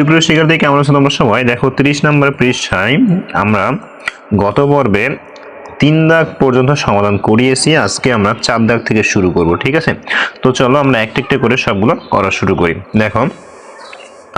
সুপ্রিয় শিক্ষার্থী, কেমন আছো তোমরা সবাই? দেখো, তিরিশ নম্বর পৃষ্ঠায় আমরা গত পর্বে তিন দাগ পর্যন্ত সমাধান করিয়েছি। আজকে আমরা চার দাগ থেকে শুরু করব, ঠিক আছে? তো চলো, আমরা একটা একটা করে সবগুলো করা শুরু করি। দেখো,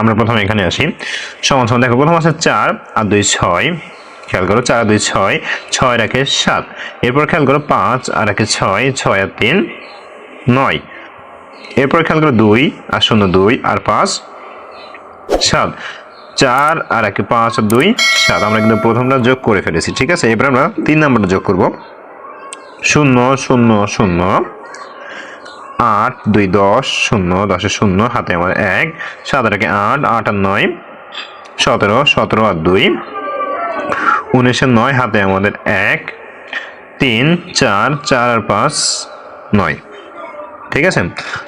আমরা প্রথমে এখানে আসি। সমান দেখো, প্রথম আছে চার আর দুই ছয়। খেয়াল করো, চার দুই ছয় ছয় রাখে সাত। এরপর খেয়াল করো, পাঁচ আর একে ছয় ছয় আর তিন, নয়। এরপর খেয়াল করো, দুই আর শূন্য দুই আর পাঁচ সাত। চার আর একে পাঁচ আর দুই, সাত। আমরা কিন্তু প্রথমটা যোগ করে ফেলেছি, ঠিক আছে? এবার আমরা তিন নাম্বারটা যোগ করব। শূন্য শূন্য শূন্য। আট, দুই, দশ, শূন্য, দশে শূন্য, হাতে আমার এক। সাত আর একে আট আট আর নয়, সতেরো সতেরো আর দুই। উনিশের নয়, হাতে আমাদের এক। তিন, চার চার আর পাঁচ, নয়। ঠিক আছে?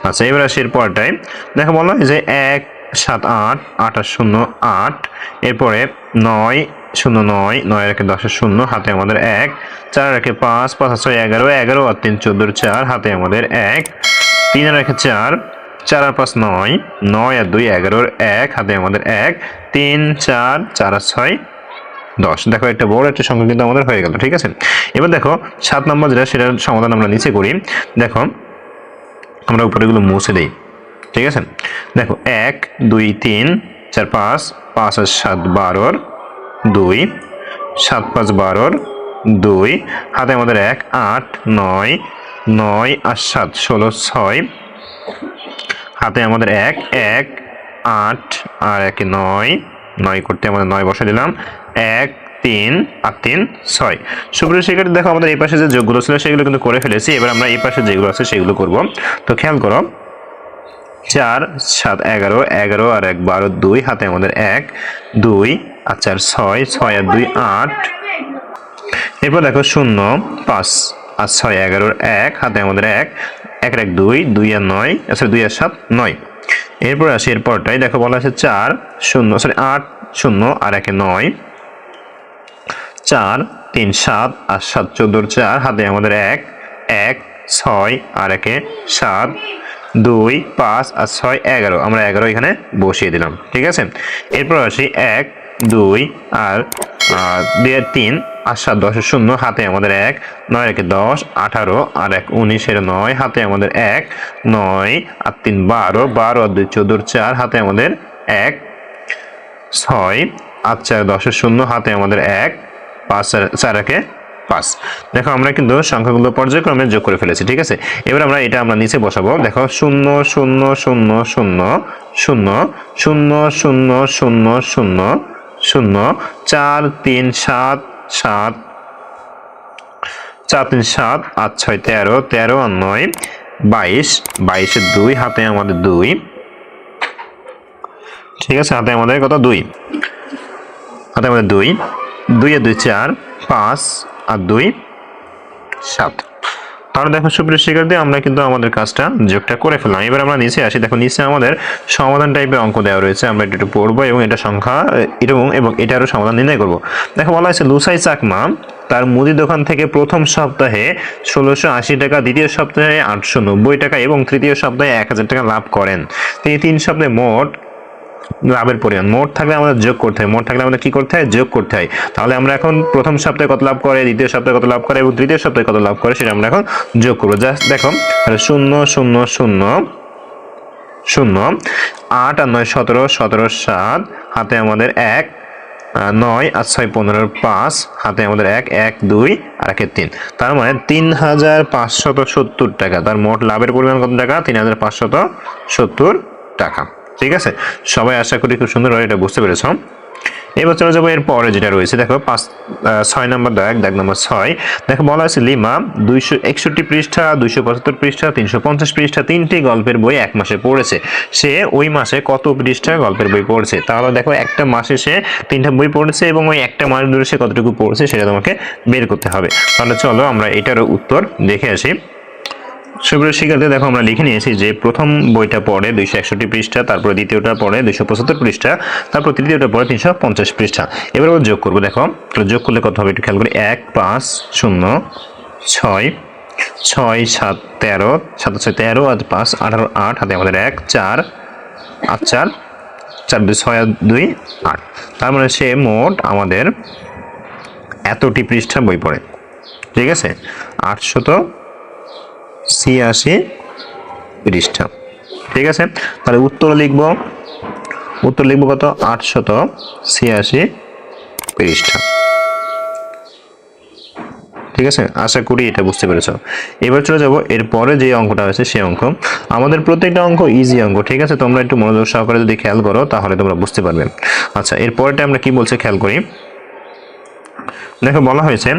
আচ্ছা এবার আসি এর পরটায়। দেখো বলো যে এক সাত আট আর শূন্য আট, এরপরে নয় শূন্য নয় নয় রেখে দশের শূন্য, হাতে আমাদের এক, চার রেখে পাঁচ পাঁচ ছয় এগারো এগারো আর তিন, চোদ্দোর চার, হাতে আমাদের এক, তিন রেখে চার চার আর পাঁচ নয় নয় আর দুই এগারোর এক, হাতে আমাদের এক, তিন, চার চার আর ছয়, দশ। দেখো, একটা বড় একটা সংখ্যা কিন্তু আমাদের হয়ে গেল, ঠিক আছে? এবার দেখো, সাত নম্বর যেটা, সেটার সমাধান আমরা নিচে করি। দেখো, আমরা উপরেগুলো মুছে দিই। ঠিক আছে? দেখো, এক, দুই, তিন, চার, পাঁচ পাঁচ আর সাত বারোর দুই, সাত, পাঁচ বারোর দুই, হাতে আমাদের এক, আট, নয় নয় আর সাত, ষোলো, ছয়। হাতে আমাদের এক এক, আট আর এক, নয় নয় করতে আমাদের নয় বসে দিলাম। এক, তিন আর তিন, ছয়। সুপ্রিয় শিক্ষার্থী, দেখো আমাদের এই পাশে যে যোগগুলো ছিল সেগুলো কিন্তু করে ফেলেছি। এবার আমরা এই পাশে যেগুলো আছে সেগুলো করব। তো খেয়াল করো চার, সাত, এগারো এগারো আর এক, বারো, দুই, হাতে আমাদের এক, দুই, আর চার, ছয় ছয় আর দুই, আট। এরপর দেখো শূন্য, পাঁচ, আর ছয়, এগারোর এক, হাতে আমাদের এক এক এক, দুই দুই, আর নয়, সরি, দুই, আর সাত, নয়। এরপর আসি, এরপরটাই দেখো বলা আছে চার, শূন্য, সরি, আট, শূন্য আর একে নয়। চার, তিন, সাত, আর সাত, চোদ্দোর চার, হাতে আমাদের এক এক, ছয় আর একে সাত। দুই, পাঁচ আর ছয়, এগারো। আমরা এগারো এখানে বসিয়ে দিলাম, ঠিক আছে? এরপর আসি এক, দুই আর দুই তিন, আর সাত দশের শূন্য, হাতে আমাদের এক, নয় একে দশ, আঠারো, আর এক উনিশের নয়, হাতে আমাদের এক, নয় আর তিন বারো বারো আর দুই চোদ্দোর চার, হাতে আমাদের এক, ছয় আট চার দশের শূন্য, হাতে আমাদের এক, পাঁচ চার একে পাঁচ দেখো আমরা কিন্তু সংখ্যাগুলো পর্যায়ক্রমে যোগ করে ফেলেছি ঠিক আছে এবার আমরা এটা আমরা নিচে বসাবো দেখো শূন্য শূন্য শূন্য শূন্য শূন্য শূন্য শূন্য শূন্য শূন্য শূন্য চার তিন সাত সাত চার তিন সাত আট ছয় তেরো তেরো আর নয় বাইশ বাইশের দুই হাতে আমাদের দুই ঠিক আছে হাতে আমাদের কত দুই হাতে আমাদের দুই দুই দুই চার পাঁচ আর দুই, সাত। তাহলে দেখো সুপ্রিয় শিক্ষার্থী, আমরা কিন্তু আমাদের কাজটা যোগটা করে ফেললাম। এবার আমরা নিচে আসি। দেখো নিচে আমাদের সমাধান টাইপের অঙ্ক দেওয়া রয়েছে। আমরা এটা একটু পড়ব এবং এটা সংখ্যা এরকম এবং এটারও সমাধান নির্ণয় করব। দেখো বলা হয়েছে, লুসাই চাকমা তার মুদি দোকান থেকে প্রথম সপ্তাহে ষোলোশো আশি টাকা, দ্বিতীয় সপ্তাহে আটশো নব্বই টাকা এবং তৃতীয় সপ্তাহে এক হাজার টাকা লাভ করেন। তিনি তিন সপ্তাহে মোট লাভের পরিমাণ। মোট থাকলে আমাদের যোগ করতে হয়। মোট থাকলে আমাদের কি করতে হয়? যোগ করতে হয়। তাহলে আমরা এখন প্রথম সপ্তাহে কত লাভ করে, দ্বিতীয় সপ্তাহে কত লাভ করে এবং তৃতীয় সপ্তাহে কত লাভ করে সেটা আমরা এখন যোগ করব। জাস্ট দেখো শূন্য শূন্য শূন্য শূন্য, আট আর নয় সতেরো সতেরো সাত, হাতে আমাদের এক নয় আর ছয় পনেরোর পাঁচ, হাতে আমাদের এক এক, দুই আর একের তিন। তার মানে তিন হাজার পাঁচশত সত্তর টাকা। তার মোট লাভের পরিমাণ কত টাকা? তিন হাজার পাঁচশত সত্তর টাকা। ঠিক আছে? সবাই আশা করি খুব সুন্দরভাবে এটা বুঝতে পেরেছ। এবার চলে যাব এর পরে যেটা রয়েছে। দেখো, পাঁচ ছয় নম্বর দাগ দাগ নম্বর ছয়। দেখো, বলা আছে লিমা, দুইশো একষট্টি পৃষ্ঠা, দুইশো পঁচাত্তর পৃষ্ঠা, তিনশো পঞ্চাশ পৃষ্ঠা, তিনটি গল্পের বই এক মাসে পড়েছে। সে ওই মাসে কত পৃষ্ঠা গল্পের বই পড়েছে? তাহলে দেখো, একটা মাসে সে তিনটা বই পড়েছে এবং ওই একটা মাস ধরে সে কতটুকু পড়েছে সেটা তোমাকে বের করতে হবে। তাহলে চলো আমরা এটারও উত্তর দেখে আসি। সুপ্রিয় শিক্ষার্থী, দেখো আমরা লিখে নিয়েছি যে প্রথম বইটা পড়ে দুইশো একষট্টি পৃষ্ঠা, তারপর দ্বিতীয়টা পড়ে দুইশো পঁচাত্তর পৃষ্ঠা, তারপর তৃতীয়টা পড়ে তিনশো পঞ্চাশ পৃষ্ঠা। এবার আমরা যোগ করব, দেখো। যোগ করলে কত হবে একটু খেয়াল করি। এক, পাঁচ, শূন্য, ছয় ছয়, সাত, তেরো, সাত, ছয়, তেরো আর পাঁচ, আঠারো, আট, হাতে আমাদের এক, চার, আট, চার চার, দুই, ছয় আর দুই, আট। তার মানে সে মোট আমাদের এতটি পৃষ্ঠা বই পড়ে। ঠিক আছে? আটশত ছিয়াশি পৃষ্ঠা। ঠিক আছে? তাহলে উত্তর লিখব। উত্তর লিখব কত? আটশত ছিয়াশি পৃষ্ঠা। ঠিক আছে? আশা করি এটা বুঝতে পেরেছ। এবার চলে যাব এরপরে যে অঙ্কটা আছে সেই অঙ্ক। আমাদের প্রত্যেকটা অঙ্ক ইজি অঙ্ক, ঠিক আছে? তোমরা একটু মনোযোগ সহকারে যদি খেয়াল করো, তাহলে তোমরা বুঝতে পারবে। আচ্ছা এরপরটা আমরা কি বলছে? খেয়াল করি। দেখো বলা হয়েছে,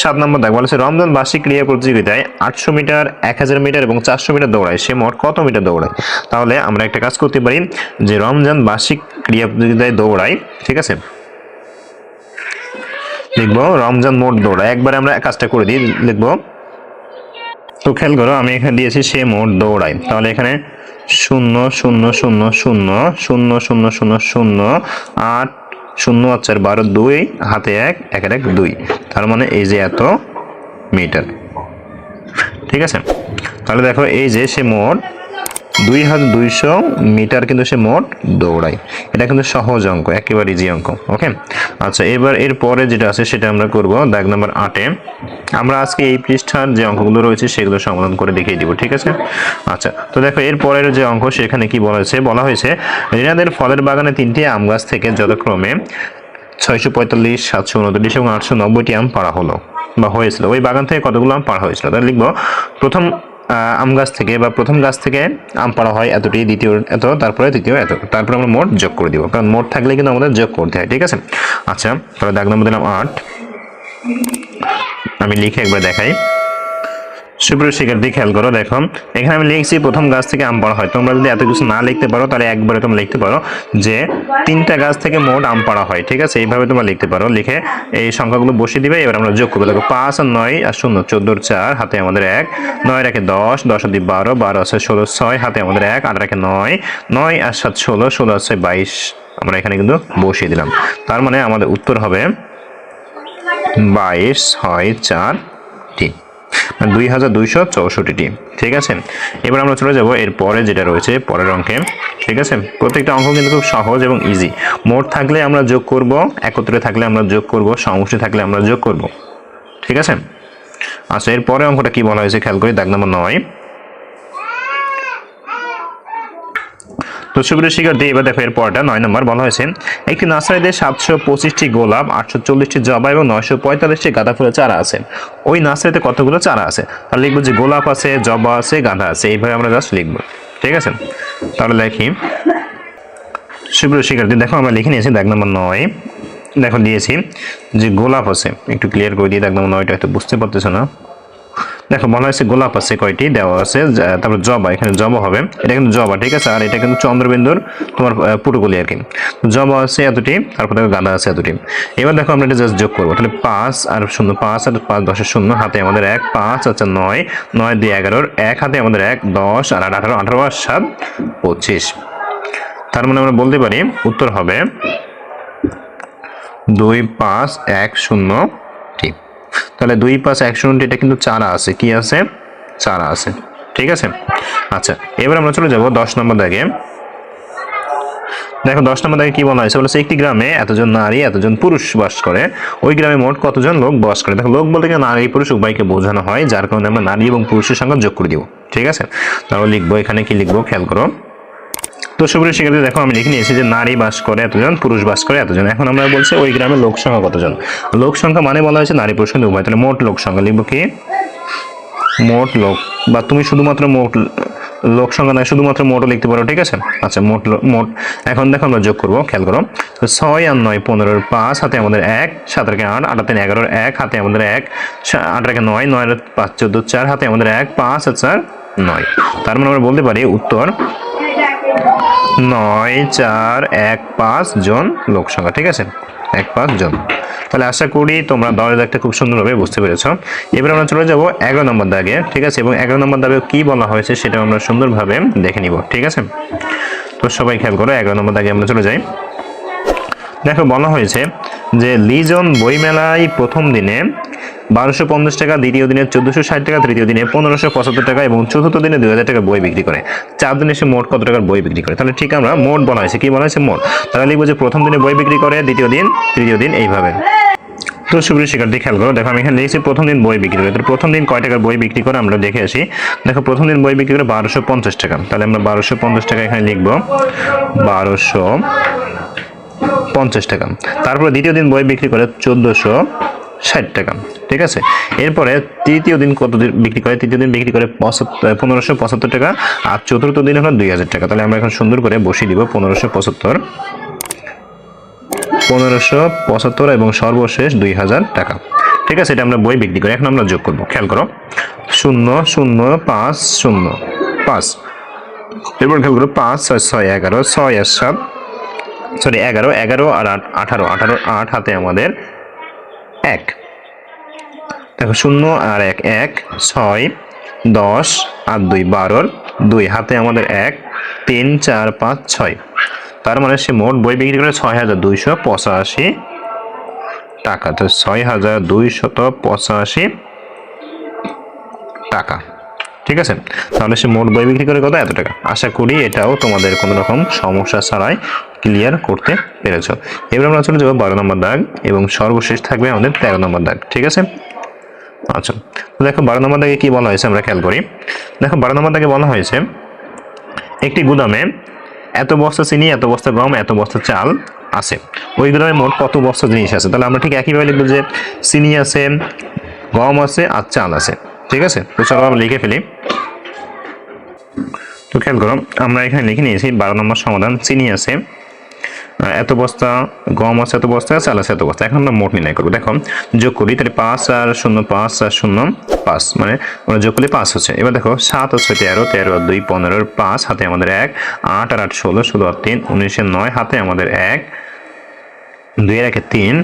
সাত নম্বর দেখ বলা হয়েছে, রমজান বার্ষিক ক্রিয়া প্রতিযোগিতায় আটশো মিটার, এক হাজার মিটার এবং চারশো মিটার দৌড়ায়। সে মোট কত মিটার দৌড়ায়? তাহলে আমরা একটা কাজ করতে পারি যে রমজান বার্ষিক ক্রিয়া প্রতিযোগিতায় দৌড়ায় ঠিক আছে? লিখব রমজান মোট দৌড়ায়। একবারে আমরা কাজটা করে দিই লিখব তো খেয়াল করো, আমি এখানে দিয়েছি সে মোট দৌড়ায়। তাহলে এখানে শূন্য শূন্য শূন্য শূন্য শূন্য শূন্য শূন্য শূন্য, আট শূন্য আর চার, বারো, দুই, হাতে এক, একের এক, দুই। তার মানে এই যে এত মিটার। ঠিক আছে? তাহলে দেখো, এই যে সে মোট দুই হাজার দুইশো মিটার কিন্তু সে মোট দৌড়ায়। এটা কিন্তু সহজ অঙ্ক, একেবারে ইজি অঙ্ক ওকে আচ্ছা এবার এর পরে যেটা আছে সেটা আমরা করব দাগ নাম্বার আটে আমরা আজকে এই পৃষ্ঠার যে অঙ্কগুলো রয়েছে সেগুলো সমাধান করে দেখিয়ে দিব, ঠিক আছে? আচ্ছা তো দেখো, এর পরের যে অঙ্ক সেখানে কি বলা হয়েছে? বলা হয়েছে, রিনাদের ফলের বাগানে তিনটি আম গাছ থেকে যথাক্রমে ছয়শো পঁয়তাল্লিশ, সাতশো উনত্রিশ এবং আটশো নব্বইটি আম পাড়া হলো বা হয়েছিল। ওই বাগান থেকে কতগুলো আম পাড়া হয়েছিল? তাহলে লিখব, প্রথম আম গাছ থেকে বা প্রথম গাছ থেকে আম পাড়া হয় এতটি, দ্বিতীয় এত, তারপরে তৃতীয় এত, তারপরে আমরা মোট যোগ করে দিব। কারণ মোট থাকলে কিন্তু আমাদের যোগ করতে হয়, ঠিক আছে? আচ্ছা তাহলে দাগ নম্বর দিলাম আট। আমি লিখে একবার দেখাই। সুপ্রিয় শিক্ষার্থী, খেয়াল করো, দেখো, এখানে আমি লিখছি প্রথম গাছ থেকে আম পাড়া হয়। তোমরা যদি এত কিছু না লিখতে পারো, তাহলে একবারে তোমরা লিখতে পারো যে তিনটা গাছ থেকে মোট আম পাড়া হয়, ঠিক আছে? এইভাবে তোমরা লিখতে পারো। লিখে এই সংখ্যাগুলো বসিয়ে দিবে, এবার আমরা যোগ করব। দেখো, পাঁচ আর নয় আর শূন্য, চোদ্দোর চার, হাতে আমাদের এক, নয় রাখে দশ দশ আর বারো বারো আছে ষোলো, ছয়, হাতে আমাদের এক, আট রাখে নয় নয় আর সাত ষোলো ষোলো আছে বাইশ। আমরা এখানে কিন্তু বসিয়ে দিলাম। তার মানে আমাদের উত্তর হবে বাইশ, ছয়, চার দুই হাজার দুইশো চৌষট্টিটি, ঠিক আছে? এবার আমরা চলে যাব এর পরে যেটা রয়েছে, পরের অঙ্কে, ঠিক আছে? প্রত্যেকটা অঙ্ক কিন্তু খুব সহজ এবং ইজি মোট থাকলে আমরা যোগ করব, একত্রে থাকলে আমরা যোগ করব, সমষ্টি থাকলে আমরা যোগ করব, ঠিক আছে? আচ্ছা এর পরে অঙ্কটা কি বলা হয়েছে? খেয়াল করি, দাগ নম্বর নয়। তো সুপ্রিয় শিক্ষার্থী, এবার দেখো এর পরটা নয় নম্বর, বলা হয়েছে, একটি নার্সারিতে সাতশো পঁচিশটি গোলাপ, আটশো চল্লিশটি জবা এবং নয়শো পঁয়তাল্লিশটি গাঁদা ফুলের চারা আছে। ওই নার্সারিতে কতগুলো চারা আছে? তাহলে লিখব যে গোলাপ আছে, জবা আছে, গাঁদা আছে, এইভাবে আমরা জাস্ট লিখব, ঠিক আছে? তাহলে দেখি। সুপ্রিয় শিক্ষার্থী, দেখো আমরা লিখে নিয়েছি দাগ নম্বর নয়। দেখো দিয়েছি যে গোলাপ আছে, একটু ক্লিয়ার করে দিয়ে দাগ নম্বর নয়টা, হয়তো বুঝতে পারতেছো না। দেখো মনে হয়েছে গোলাপ আছে, কয়টি? দেওয়া আছে তারপর জবা, এখানে জবা হবে। এটা কিন্তু জবা, ঠিক আছে? আর এটা কিন্তু চন্দ্রবিন্দুর তোমার পুরোগুলি আর কি। জবা আছে এতটি, তারপর দেখো গাঁদা আছে এতটি। এবার দেখো আমরা এটা জাস্ট যোগ করব। তাহলে পাঁচ আর শূন্য, পাঁচ আর পাঁচ দশের শূন্য, হাতে আমাদের এক, পাঁচ আচ্ছা নয় নয় দুই এগারোর এক, হাতে আমাদের এক, দশ, আর আট, আঠারো আঠারো আর সাত, পঁচিশ। তার মানে আমরা বলতে পারি, উত্তর হবে দুই, পাঁচ, এক, শূন্য তাহলে দুই পাঁচ এক শূন্য এটা কিন্তু চারা আছে। কি আছে? চারা আছে। ঠিক আছে? আচ্ছা এবার আমরা চলে যাব দশ নম্বর দাগে। দেখো দশ নম্বর দাগে কি বলা হয়েছে? বলেছে একটি গ্রামে এতজন নারী, এতজন পুরুষ বাস করে। ওই গ্রামে মোট কতজন লোক বাস করে? দেখো লোক বলতে গেলে নারী পুরুষ উভয়কে বোঝানো হয়, যার কারণে আমরা নারী এবং পুরুষের সংখ্যা যোগ করে দিব। ঠিক আছে? তাহলে লিখব, এখানে কি লিখব? খেয়াল করো। তো সুপ্রিয় শিক্ষার্থী, দেখো আমি লিখে নিয়েছি যে নারী বাস করে এতজন, পুরুষ বাস করে এতজন। এখন আমরা বলছি ওই গ্রামের লোক সংখ্যা কতজন? লোক সংখ্যা মানে বলা হয়েছে নারী, পুরুষ কিন্তু উভয়, তাহলে মোট লোক সংখ্যা। লিখব কি? মোট লোক। বা তুমি শুধুমাত্র মোট লোক সংখ্যা নয়, শুধুমাত্র মোটও লিখতে পারো, ঠিক আছে? আচ্ছা মোট মোট। এখন দেখো আমরা যোগ করব, খেয়াল করো। তো ছয় আর নয়, পনেরোর পাঁচ, হাতে আমাদের এক সাত রেখে আট আট হাতে এগারোর এক, হাতে আমাদের এক, সা- আট রেখে নয় নয় পাঁচ, চোদ্দ, চার, হাতে আমাদের এক, পাঁচ, আর চার, নয়। তার মানে আমরা বলতে পারি উত্তর নয়, চার, এক, পাঁচ জন লোক সংখ্যা, ঠিক আছে? এক, পাঁচ জন। তাহলে আশা করি তোমরা দশ দাগটা খুব সুন্দরভাবে বুঝতে পেরেছ। এবার আমরা চলে যাব এগারো নম্বর দাগে, ঠিক আছে? এবং এগারো নম্বর দাগে কি বলা হয়েছে সেটা আমরা সুন্দরভাবে দেখে নিব, ঠিক আছে? তো সবাই খেয়াল করো, এগারো নম্বর দাগে আমরা চলে যাই। দেখো বলা হয়েছে যে লিজন বইমেলায় প্রথম দিনে বারোশো পঞ্চাশ টাকা, দ্বিতীয় দিনে চোদ্দশো ষাট টাকা, তৃতীয় দিনে পনেরোশো পঁচাত্তর টাকা এবং চতুর্থ দিনে দুই হাজার টাকা বই বিক্রি করে। চার দিনে সে মোট কত টাকার বই বিক্রি করে? তাহলে ঠিক আমরা মোট বলা হয়েছে। কি বলা হয়েছে? মোট। তাহলে লিখব যে প্রথম দিনে বই বিক্রি করে, দ্বিতীয় দিন, তৃতীয় দিন এইভাবে। তো সুপ্রিয় শিক্ষার্থী, খেয়াল করো, দেখো আমি এখানে লিখেছি প্রথম দিন বই বিক্রি করে। তো প্রথম দিন কয় টাকার বই বিক্রি করে আমরা দেখে আসি। দেখো প্রথম দিন বই বিক্রি করে বারোশো পঞ্চাশ টাকা। তাহলে আমরা বারোশো পঞ্চাশ টাকা এখানে লিখব। বারোশো পঞ্চাশ টাকা। তারপরে দ্বিতীয় দিন বই বিক্রি করে চোদ্দোশো ষাট টাকা, ঠিক আছে? এরপরে তৃতীয় দিন কত বিক্রি করে? তৃতীয় দিন বিক্রি করে পনেরোশো পঁচাত্তর টাকা, আর চতুর্থ দিন হলো দুই হাজার টাকা। তাহলে আমরা এখন সুন্দর করে বসিয়ে দিব পনেরোশো পঁচাত্তর। পনেরোশো পঁচাত্তর এবং সর্বশেষ দুই হাজার টাকা, ঠিক আছে? এটা আমরা বই বিক্রি করি এখন আমরা যোগ করব, খেয়াল করো। শূন্য শূন্য, পাঁচ শূন্য, পাঁচ। এরপর খেয়াল করো, পাঁচ, ছয় ছয়, এগারো, ছয় আর সাত সরি, এগারো এগারো আর আঠারো আঠারো, আট হাতে আমাদের এক। দেখো, শূন্য আর এক এক, ছয়, দশ আর দুই, বারোর দুই হাতে আমাদের এক, তিন, চার, পাঁচ, ছয়। তার মানে সে মোট বই বিক্রি করে ছয় হাজার দুইশো পঁচাশি টাকা। তো ছয় হাজার দুইশত পঁচাশি টাকা। ঠিক আছে? তাহলে সে মোট বই বিক্রি করে কত? এত টাকা। আশা করি এটাও তোমাদের কোনো রকম সমস্যা ছাড়াই ক্লিয়ার করতে পেরেছ। এবার আমরা চলে যাব বারো নম্বর দাগ এবং সর্বশেষ থাকবে আমাদের তেরো নম্বর দাগ, ঠিক আছে? আচ্ছা তো দেখো বারো নম্বর দাগে কি বলা হয়েছে আমরা খেয়াল করি। দেখো বারো নম্বর দাগে বলা হয়েছে, একটি গুদামে এত বস্তা চিনি, এত বস্তা গম, এত বস্তা চাল আছে। ওই গুদামে মোট কত বস্তা জিনিস আছে? তাহলে আমরা ঠিক একইভাবে লিখব যে চিনি আছে, গম আছে আর চাল আছে, ঠিক আছে? তো চলো আমরা লিখে ফেলি। তো খেয়াল করো, আমরা এখানে লিখে নিয়েছি, বারো নম্বর সমাধান, চিনি আছে এত বস্তা, গম আছে, এত বস্তা আছে এত বস্তা। এখন আমরা মোট নির্ণয় করব। দেখো, যোগ করি, তাহলে পাঁচ আর শূন্য, পাঁচ আর শূন্য, পাঁচ মানে আমরা যোগ করলে পাঁচ হচ্ছে। এবার দেখো, সাত আর ছয় তেরো তেরো আর দুই পনেরোর পাঁচ, হাতে আমাদের এক, আট আর আট ষোলো ষোলো আর তিন উনিশের নয়, হাতে আমাদের এক দুই আর একে তিন,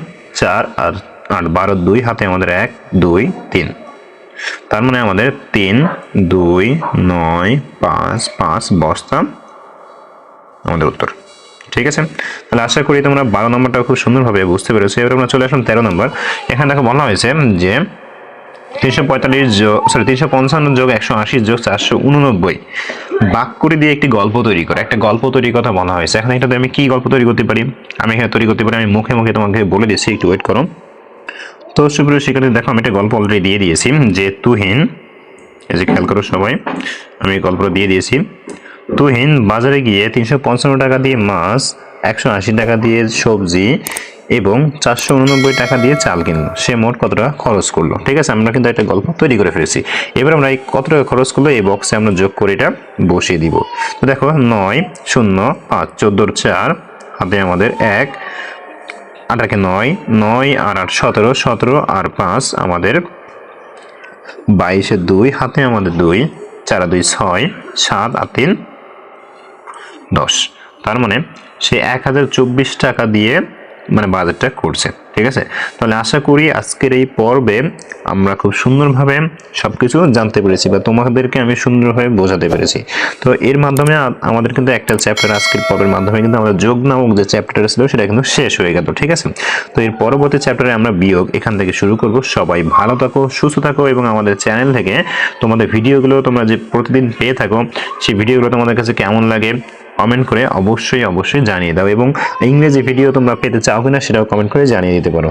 চার আর আট, বারো, দুই, হাতে আমাদের এক, দুই, তিন। তার মানে আমাদের তিন, দুই, নয়, পাঁচ পাঁচ বস্তা আমাদের উত্তর। ঠিক আছে? তাহলে আশা করি তোমরা বারো নম্বরটা খুব সুন্দরভাবে বুঝতে পেরেছ। এবার আমরা চলে আসলাম তেরো নম্বর। এখানে দেখো বলা হয়েছে যে তিনশো পঁয়তাল্লিশ যোগ সরি তিনশো পঞ্চান্ন যোগ একশো আশি যোগ চারশো উননব্বই। বাক্যরি দিয়ে একটি গল্প তৈরি করে। একটা গল্প তৈরির কথা বলা হয়েছে। এখন এটাতে আমি কি গল্প তৈরি করতে পারি? আমি এখানে তৈরি করতে পারি। আমি মুখে মুখে তোমাকে বলে দিচ্ছি। একটু ওয়েট করো। তো সুপ্রিয় শিক্ষার্থী, দেখো আমি একটা গল্প অলরেডি দিয়ে দিয়েছি, যে তুহিন, এই যে খেয়াল করো সবাই, আমি এই গল্পটা দিয়ে দিয়েছি। তুহিন বাজারে গিয়ে তিনশো পঞ্চান্ন টাকা দিয়ে মাছ, একশো আশি টাকা দিয়ে সবজি এবং চারশো উননব্বই টাকা দিয়ে চাল কিনলো। সে মোট কত টাকা খরচ করল? ঠিক আছে, আমরা কিন্তু একটা গল্প তৈরি করে ফেলেছি। এবার আমরা এই কত টাকা খরচ করল, এই বক্সে আমরা যোগ করে এটা বসিয়ে দিব। তো দেখো, নয়, শূন্য, পাঁচ, চোদ্দোর চার, হাতে আমাদের এক আটাকে নয় নয় আর আট, সতেরো সতেরো আর পাঁচ আমাদের বাইশে দুই, হাতে আমাদের দুই, চার দুই ছয়, সাত আর তিন, দশ। তার মানে সে এক হাজার চব্বিশ টাকা দিয়ে মানে বাজেটটা করছে, ঠিক আছে? তাহলে আশা করি আজকের এই পর্বে আমরা খুব সুন্দরভাবে সব কিছু জানতে পেরেছি বা তোমাদেরকে আমি সুন্দরভাবে বোঝাতে পেরেছি। তো এর মাধ্যমে আমাদের কিন্তু একটা চ্যাপ্টার আজকের পর্বের মাধ্যমে কিন্তু আমরা যোগ নামক যে চ্যাপ্টারটা ছিল সেটা কিন্তু শেষ হয়ে গেল, ঠিক আছে? তো এর পরবর্তী চ্যাপ্টারে আমরা বিয়োগ এখান থেকে শুরু করব। সবাই ভালো থাকো, সুস্থ থাকো এবং আমাদের চ্যানেল থেকে তোমাদের ভিডিওগুলো তোমরা যে প্রতিদিন পেয়ে থাকো, সেই ভিডিওগুলো তোমাদের কাছে কেমন লাগে কমেন্ট করে অবশ্যই অবশ্যই জানিয়ে দাও এবং ইংরেজি ভিডিও তোমরা পেতে চাও কিনা সেটাও কমেন্ট করে জানিয়ে দিতে পারো।